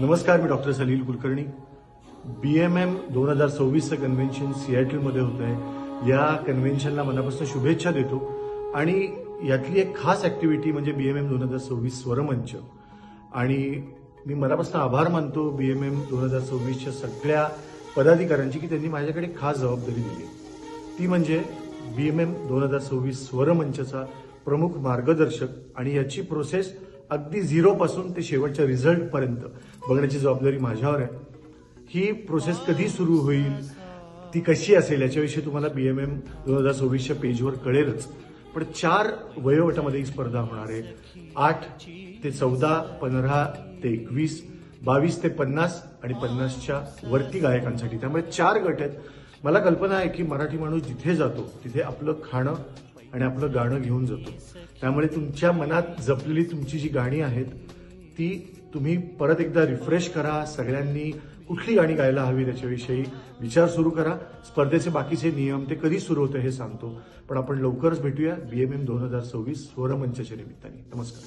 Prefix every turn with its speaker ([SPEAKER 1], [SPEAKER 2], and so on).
[SPEAKER 1] नमस्कार मी doctor Salil Kulkarni. B M M दोन हजार सव्वीसचं कन्व्हेन्शन सिॲटलमध्ये होत आहे या कन्व्हेन्शनला मनापासून शुभेच्छा देतो. आणि यातली एक खास ऍक्टिव्हिटी म्हणजे बी एम एम दोन हजार सव्वीस स्वरमंच. आणि मी मनापासून आभार मानतो बी एम एम दोन हजार सव्वीसच्या सगळ्या पदाधिकाऱ्यांची की त्यांनी माझ्याकडे खास जबाबदारी दिली. ती म्हणजे बी एम एम दोन हजार सव्वीस स्वरमंचचा प्रमुख मार्गदर्शक आणि याची प्रोसेस अगदी झिरो पासून ते शेवटच्या रिझल्ट पर्यंत बघण्याची जबाबदारी माझ्यावर आहे. ही प्रोसेस कधी सुरू होईल ती कशी असेल याच्याविषयी तुम्हाला बीएमएम दोन हजार सव्वीसच्या पेजवर कळेलच. पण चार वयोगटामध्ये ही स्पर्धा होणार आहे. आठ ते चौदा पंधरा ते एकवीस बावीस ते पन्नास आणि पन्नासच्या वरती गायकांसाठी. त्यामुळे चार गट आहेत. मला कल्पना आहे की मराठी माणूस जिथे जातो तिथे आपलं खाणं आणि आपलं गाणं घेऊन जातो. त्यामुळे तुमच्या मनात जपलेली तुमची जी गाणी आहेत ती तुम्ही परत एकदा रिफ्रेश करा सगळ्यांनी कुठली गाणी गायला हवी त्याच्याविषयी विचार सुरू करा. स्पर्धेचे बाकीचे नियम ते कधी सुरू होते हे सांगतो. पण आपण लवकरच भेटूया. बी एम एम दोन हजार सव्वीस स्वरमंचच्या निमित्ताने. नमस्कार.